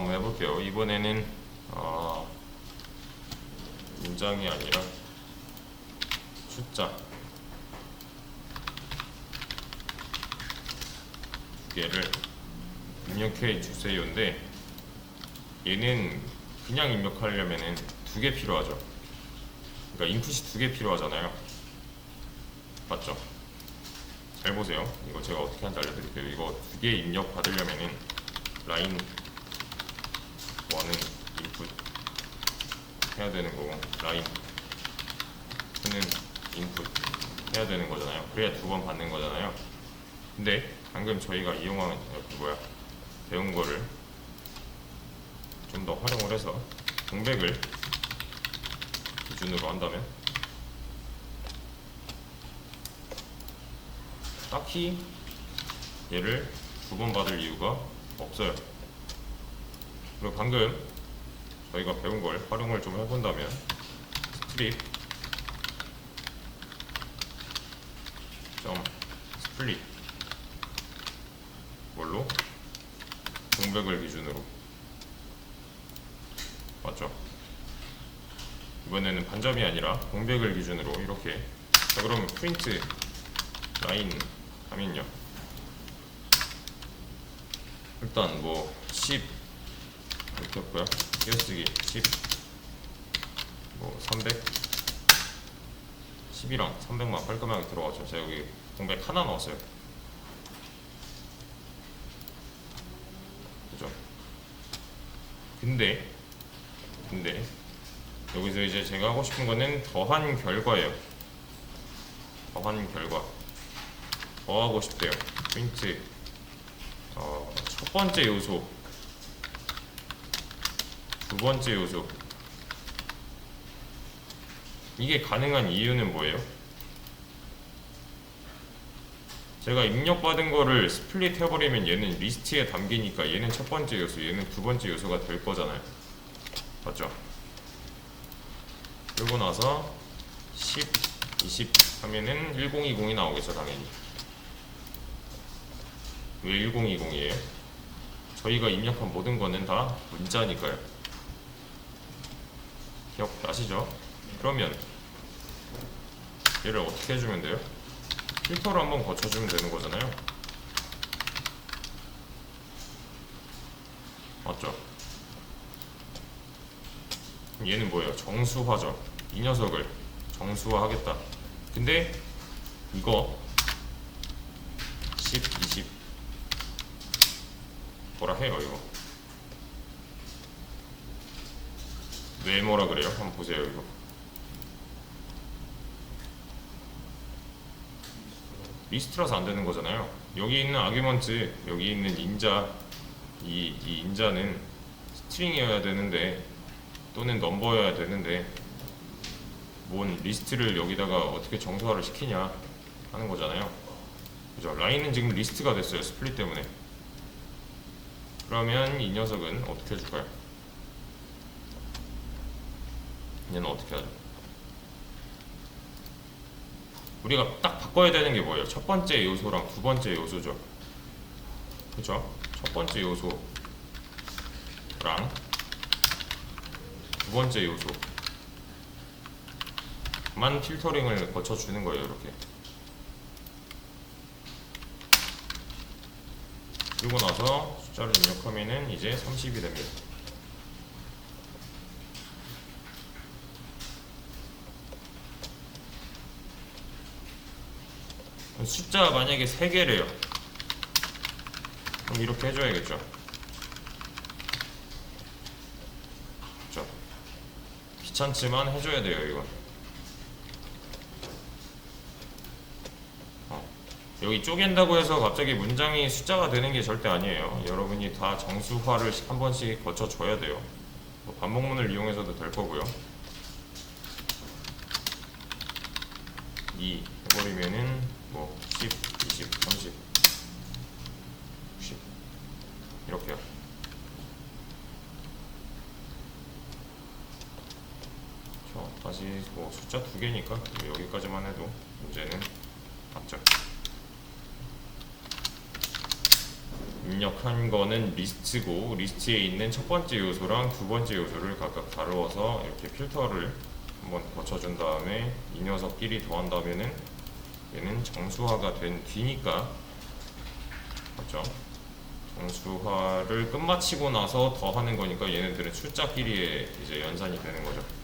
한번 해볼게요. 이번에는 어, 문장이 아니라 숫자 두 개를 입력해 주세요인데 얘는 그냥 입력하려면은 두 개 필요하죠. 그러니까 인풋이 두 개 필요하잖아요. 맞죠? 잘 보세요. 이거 제가 어떻게 하는지 알려드릴게요. 이거 두 개 입력 받으려면은 라인 1은 인풋 해야 되는 거고 라인 2는 인풋 해야 되는 거잖아요. 그래야 두 번 받는 거잖아요. 근데 방금 저희가 이용한 그 뭐야 배운 거를 좀 더 활용을 해서 공백을 기준으로 한다면 딱히 얘를 두 번 받을 이유가 없어요. 그리고 방금 저희가 배운 걸 활용을 좀 해본다면 스트립 점 스플릿 뭘로 공백을 기준으로. 맞죠? 이번에는 반점이 아니라 공백을 기준으로 이렇게. 자 그러면 프린트 라인 하면요. 일단 뭐10 했고요. 띄어쓰기 10 뭐 300 10이랑 300만 깔끔하게 들어가죠. 제가 여기 공백 하나 넣었어요. 그죠? 근데 근데 여기서 이제 제가 하고 싶은 거는 더한 결과예요. 더한 결과. 더하고 싶대요. 프린트. 어, 첫 번째 요소 두 번째 요소 이게 가능한 이유는 뭐예요? 제가 입력받은 거를 스플릿 해버리면 얘는 리스트에 담기니까 얘는 첫 번째 요소 얘는 두 번째 요소가 될 거잖아요 맞죠? 그리고 나서 10, 20 하면은 1020이 나오겠죠 당연히 왜 1020이에요? 저희가 입력한 모든 거는 다 문자니까요 기억나시죠? 그러면 얘를 어떻게 해주면 돼요? 필터를 한번 거쳐주면 되는 거잖아요 맞죠? 얘는 뭐예요? 정수화죠. 이 녀석을 정수화 하겠다. 근데 이거 10, 20 뭐라 해요 이거? 왜 뭐라 그래요? 한번 보세요 이거. 리스트라서 안 되는 거잖아요. 여기 있는 아규먼트, 여기 있는 인자, 이, 이 인자는 스트링이어야 되는데 또는 넘버여야 되는데 뭔 리스트를 여기다가 어떻게 정서화를 시키냐 하는 거잖아요. 그죠? 라인은 지금 리스트가 됐어요. 스플릿 때문에. 그러면 이 녀석은 어떻게 해줄까요? 얘는 어떻게 하죠? 우리가 딱 바꿔야 되는 게 뭐예요? 첫 번째 요소랑 두 번째 요소죠. 그죠? 첫 번째 요소랑 두 번째 요소만 필터링을 거쳐주는 거예요 이렇게 그리고 나서 숫자를 입력하면은 이제 30이 됩니다 숫자 만약에 3개래요. 그럼 이렇게 해줘야겠죠? 그죠 귀찮지만 해줘야 돼요 이건. 어. 여기 쪼갠다고 해서 갑자기 문장이 숫자가 되는 게 절대 아니에요. 여러분이 다 정수화를 한 번씩 거쳐줘야 돼요. 뭐 반복문을 이용해서도 될 거고요. 2 해버리면은 뭐 10, 20, 30, 60 이렇게요 자, 다시 뭐 숫자 두 개니까 여기까지만 해도 문제는 맞죠. 입력한 거는 리스트고 리스트에 있는 첫 번째 요소랑 두 번째 요소를 각각 다루어서 이렇게 필터를 한번 거쳐준 다음에 이 녀석끼리 더한 다음에는 얘는 정수화가 된 뒤니까 맞죠? 정수화를 끝마치고 나서 더 하는 거니까 얘네들은 숫자끼리의 이제 연산이 되는 거죠.